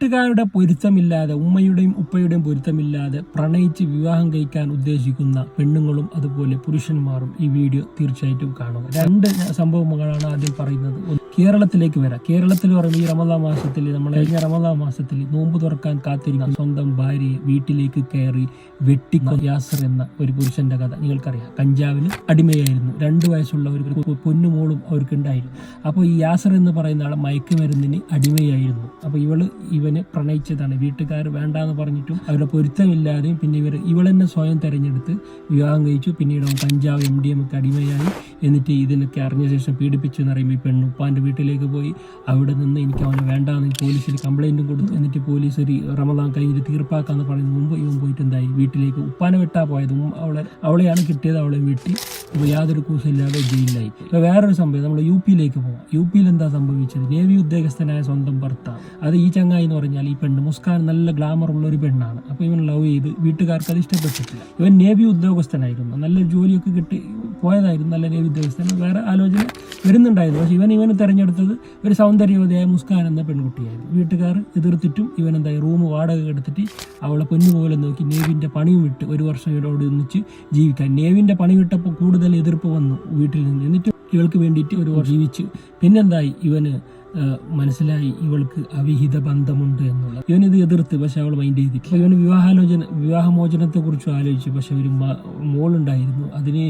വീട്ടുകാരുടെ പൊരുത്തമില്ലാതെ ഉമ്മയുടെയും ഉപ്പയുടെയും പൊരുത്തമില്ലാതെ പ്രണയിച്ച് വിവാഹം കഴിക്കാൻ ഉദ്ദേശിക്കുന്ന പെണ്ണുങ്ങളും അതുപോലെ പുരുഷന്മാരും ഈ വീഡിയോ തീർച്ചയായിട്ടും കാണുക രണ്ട് സംഭവങ്ങളാണ് ആദ്യം പറയുന്നത്. കേരളത്തിലേക്ക് വരാം. കേരളത്തിൽ പറയുമ്പോൾ ഈ റമദാ മാസത്തിൽ നമ്മൾ കഴിഞ്ഞ റമദാ മാസത്തിൽ നോമ്പ് തുറക്കാൻ കാത്തിരിക്കുന്ന സ്വന്തം ഭാര്യയെ വീട്ടിലേക്ക് കയറി വെട്ടിക്കൊ യാസർ എന്ന ഒരു പുരുഷന്റെ കഥ നിങ്ങൾക്കറിയാം. കഞ്ചാവിന് അടിമയായിരുന്നു. രണ്ട് വയസ്സുള്ള ഒരു പൊന്നുമോളും അവർക്കുണ്ടായിരുന്നു. അപ്പോൾ ഈ യാസർ എന്ന് പറയുന്ന ആളെ മയക്കുമരുന്നിന് അടിമയായിരുന്നു. അപ്പോൾ ഇവൾ ഇവനെ പ്രണയിച്ചതാണ്. വീട്ടുകാർ വേണ്ടാന്ന് പറഞ്ഞിട്ടും അവരുടെ പൊരുത്തമില്ലാതെയും പിന്നെ ഇവർ ഇവളെന്നെ സ്വയം തിരഞ്ഞെടുത്ത് വിവാഹം കഴിച്ചു. പിന്നീട് അവൻ കഞ്ചാവ് എം ഡി എം ഒക്കെ അടിമയായി. എന്നിട്ട് ഇതിനൊക്കെ അറിഞ്ഞ ശേഷം പീഡിപ്പിച്ചു എന്ന് പറയുമ്പോൾ ഈ പെണ്ണ് ഉപ്പാന്റെ വീട്ടിലേക്ക് പോയി. അവിടെ നിന്ന് എനിക്ക് അവനെ വേണ്ടാന്ന് പോലീസിൽ കംപ്ലൈന്റും കൊടുത്തു. എന്നിട്ട് പോലീസ് ഒരു റമദാൻ കഴിഞ്ഞിട്ട് തീർപ്പാക്കാന്ന് പറയുന്ന മുമ്പ് ഇവൻ പോയിട്ട് എന്തായി? വീട്ടിലേക്ക് ഉപ്പാനെ വെട്ടാ പോയത്. അവളെ അവളെയാണ് കിട്ടിയത്. അവളെ വെട്ടി ഇപ്പോൾ യാതൊരു കൂസമില്ലാതെ ജയിലിലായി ഇപ്പോൾ വേറൊരു സംഭവം നമ്മൾ യു പിയിലേക്ക് പോകാം യു പിയിൽ എന്താ സംഭവിച്ചത്? നേവി ഉദ്യോഗസ്ഥനായ സ്വന്തം ഭർത്താവ്. അത് ഈ ചങ്ങായി എന്ന് പറഞ്ഞാൽ ഈ പെണ്ണ് മുസ്കാൻ നല്ല ഗ്ലാമർ ഉള്ള ഒരു പെണ്ണാണ്. അപ്പോൾ ഇവൻ ലവ് ചെയ്ത് വീട്ടുകാർക്ക് അത് ഇഷ്ടപ്പെട്ടിട്ടില്ല. ഇവൻ നേവി ഉദ്യോഗസ്ഥനായിരുന്നു. നല്ല ജോലിയൊക്കെ കിട്ടി പോയതായിരുന്നു നല്ല നേവി ഉദ്യോഗസ്ഥൻ. വേറെ ആലോചന വരുന്നുണ്ടായിരുന്നു. പക്ഷേ ഇവൻ ഇവന് തിരഞ്ഞെടുത്തത് ഒരു സൗന്ദര്യവതിയായ മുസ്കാൻ എന്ന പെൺകുട്ടിയായിരുന്നു. വീട്ടുകാർ എതിർത്തിട്ടും ഇവൻ എന്തായി റൂം വാടക എടുത്തിട്ട് അവളെ പൊന്നുപോലെ നോക്കി നേവിന്റെ പണിയും വിട്ട് ഒരു വർഷം ഇവിടെ ഒന്നിച്ച് ജീവിക്കാൻ. നേവിന്റെ പണി വിട്ടപ്പോൾ കൂടുതൽ എതിർപ്പ് വന്നു വീട്ടിൽ നിന്ന്. എന്നിട്ട് ഇവൾക്ക് വേണ്ടിയിട്ട് ഒരു ജീവിച്ചു. പിന്നെന്തായി? ഇവന് മനസ്സിലായി ഇവൾക്ക് അവിഹിത ബന്ധമുണ്ട് എന്നുള്ളത്. ഇവനിത് എതിർത്ത് പക്ഷെ അവൾ മൈൻഡ് ചെയ്തിട്ട് ഇവന് വിവാഹാലോചന വിവാഹമോചനത്തെ കുറിച്ച് ആലോചിച്ചു പക്ഷെ ഒരു മോളുണ്ടായിരുന്നു. അതിന്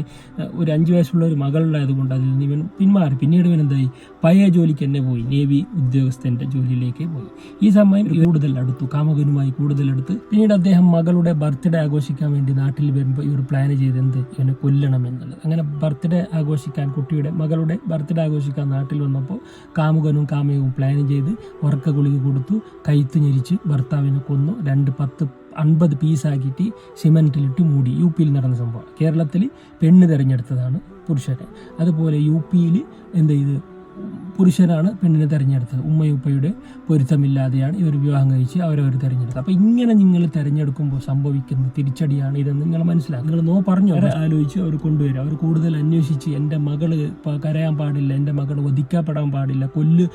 ഒരു അഞ്ചു വയസ്സുള്ള ഒരു മകളുണ്ടായത് കൊണ്ട് അതിൽ നിന്ന് ഇവൻ പിന്മാറി. പിന്നീട് ഇവൻ എന്തായി? പഴയ ജോലിക്ക് തന്നെ പോയി. നേവി ഉദ്യോഗസ്ഥന്റെ ജോലിയിലേക്ക് പോയി. ഈ സമയം കൂടുതൽ അടുത്തു. കാമകനുമായി കൂടുതൽ അടുത്ത്. പിന്നീട് അദ്ദേഹം മകളുടെ ബർത്ത്ഡേ ആഘോഷിക്കാൻ വേണ്ടി നാട്ടിൽ വരുമ്പോൾ ഇവർ പ്ലാൻ ചെയ്ത് എന്ത് ഇവനെ കൊല്ലണം എന്നുള്ളത്. അങ്ങനെ ബർത്ത്ഡേ ആഘോഷിക്കാൻ കുട്ടിയുടെ മകളുടെ ബർത്ത്ഡേ ആഘോഷിക്കാൻ നാട്ടിൽ വന്നപ്പോൾ കാമുകനും കാമയവും പ്ലാൻ ചെയ്ത് ഉറക്ക ഗുളിക കൊടുത്തു. കൈത്ത് ഞെരിച്ച് ഭർത്താവിനെ കൊന്നു. രണ്ട് പത്ത് അൻപത് പീസാക്കിയിട്ട് സിമെന്റിലിട്ട് മൂടി. യു പിയിൽ നടന്ന സംഭവം. കേരളത്തിൽ പെണ്ണ് തിരഞ്ഞെടുത്തതാണ് പുരുഷനെ. അതുപോലെ യു പിയിൽ എന്ത് ചെയ്ത്? പുരുഷനാണ് പെണ്ണിനെ തിരഞ്ഞെടുത്തത്. ഉമ്മയുപ്പയുടെ പൊരുത്തമില്ലാതെയാണ് ഇവർ വിവാഹം കഴിച്ച് അവരവർ തിരഞ്ഞെടുത്തത്. അപ്പോൾ ഇങ്ങനെ നിങ്ങൾ തിരഞ്ഞെടുക്കുമ്പോൾ സംഭവിക്കുന്ന തിരിച്ചടിയാണ് ഇതെന്ന് നിങ്ങൾ മനസ്സിലാക്കുക നിങ്ങൾ നോ പറഞ്ഞു? അവരെ ആലോചിച്ച് അവർ കൊണ്ടുവരും. അവർ കൂടുതൽ അന്വേഷിച്ച് എന്റെ മകൾ കരയാൻ പാടില്ല എന്റെ മകൾ വധിക്കപ്പെടാൻ പാടില്ല കൊല്ല്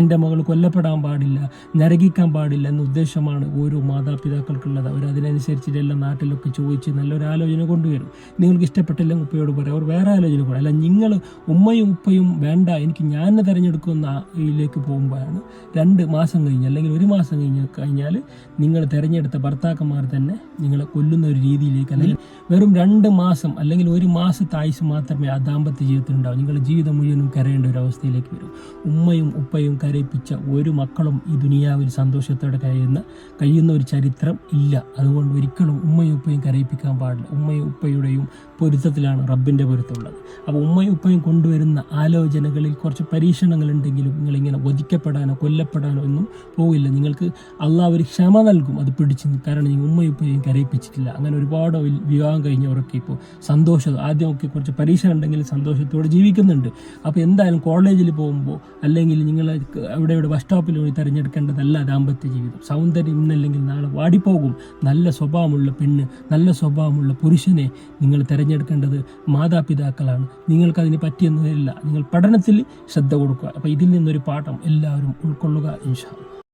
എന്റെ മകൾ കൊല്ലപ്പെടാൻ പാടില്ല നരകിക്കാൻ പാടില്ല എന്ന ഉദ്ദേശമാണ് ഓരോ മാതാപിതാക്കൾക്കുള്ളത്. അവർ അതിനനുസരിച്ചിട്ട് എല്ലാ നാട്ടിലൊക്കെ ചോദിച്ച് നല്ലൊരു ആലോചന കൊണ്ടുവരും. നിങ്ങൾക്ക് ഇഷ്ടപ്പെട്ടില്ലെങ്കിൽ ഉപ്പയോട് പറയാം. അവർ വേറെ ആലോചന കൂടെ അല്ല നിങ്ങൾ ഉമ്മയും ഉപ്പയും വേണ്ട. എനിക്ക് ഞാൻ തിരഞ്ഞെടുക്കുന്ന ഇതിലേക്ക് പോകുമ്പോഴാണ് രണ്ട് മാസം കഴിഞ്ഞ് അല്ലെങ്കിൽ ഒരു മാസം കഴിഞ്ഞ് കഴിഞ്ഞാൽ നിങ്ങൾ തിരഞ്ഞെടുത്ത ഭർത്താക്കന്മാർ തന്നെ നിങ്ങളെ കൊല്ലുന്ന ഒരു രീതിയിലേക്ക് അല്ലെങ്കിൽ വെറും രണ്ട് മാസം അല്ലെങ്കിൽ ഒരു മാസത്തെ ആയുസ് മാത്രമേ ആ ദാമ്പത്യ ജീവിതത്തിൽ ഉണ്ടാവും. നിങ്ങളുടെ ജീവിതം മുഴുവനും കരയേണ്ട ഒരു അവസ്ഥയിലേക്ക് വരും. ഉമ്മയും ഉപ്പയും കരയിപ്പിച്ച ഒരു മക്കളും ഈ ദുനിയാവിൽ സന്തോഷത്തോടെ കഴിയുന്ന കഴിയുന്ന ഒരു ചരിത്രം ഇല്ല. അതുകൊണ്ട് ഒരിക്കലും ഉമ്മയും ഉപ്പയും കരയിപ്പിക്കാൻ പാടില്ല. ഉമ്മയും ഉപ്പയുടെയും പൊരുത്തത്തിലാണ് റബ്ബിന്റെ പൊരുത്തമുള്ളത്. അപ്പോൾ ഉമ്മയും ഉപ്പയും കൊണ്ടുവരുന്ന ആലോചനകളിൽ കുറച്ച് പരീക്ഷണങ്ങളുണ്ടെങ്കിലും നിങ്ങളിങ്ങനെ വധിക്കപ്പെടാനോ കൊല്ലപ്പെടാനോ ഒന്നും പോകില്ല നിങ്ങൾക്ക് അള്ളാഹ് ഒരു ക്ഷമ നൽകും. അത് പിടിച്ച് കാരണം നിങ്ങൾ ഉമ്മയും ഉപ്പയും കരയിപ്പിച്ചിട്ടില്ല. അങ്ങനെ ഒരുപാട് വിവാഹം കഴിഞ്ഞവരൊക്കെ ഇപ്പോൾ സന്തോഷം ആദ്യമൊക്കെ കുറച്ച് പരീക്ഷ ഉണ്ടെങ്കിൽ സന്തോഷത്തോടെ ജീവിക്കുന്നുണ്ട്. അപ്പോൾ എന്തായാലും കോളേജിൽ പോകുമ്പോൾ അല്ലെങ്കിൽ നിങ്ങൾ അവിടെ ഇവിടെ ബസ് സ്റ്റോപ്പിൽ പോയി തിരഞ്ഞെടുക്കേണ്ടതല്ല ദാമ്പത്യ ജീവിതം. സൗന്ദര്യം ഇന്നല്ലെങ്കിൽ നാളെ വാടിപ്പോകും. നല്ല സ്വഭാവമുള്ള പെണ്ണ് നല്ല സ്വഭാവമുള്ള പുരുഷനെ നിങ്ങൾ തിരഞ്ഞെടുക്കേണ്ടത് മാതാപിതാക്കളാണ്. നിങ്ങൾക്കതിന് പറ്റിയൊന്നുമില്ല. നിങ്ങൾ പഠനത്തിൽ ശ്രദ്ധ കൊടുക്കുക അപ്പോൾ ഇതിൽ നിന്നൊരു പാഠം എല്ലാവരും ഉൾക്കൊള്ളുക ഇൻഷാ.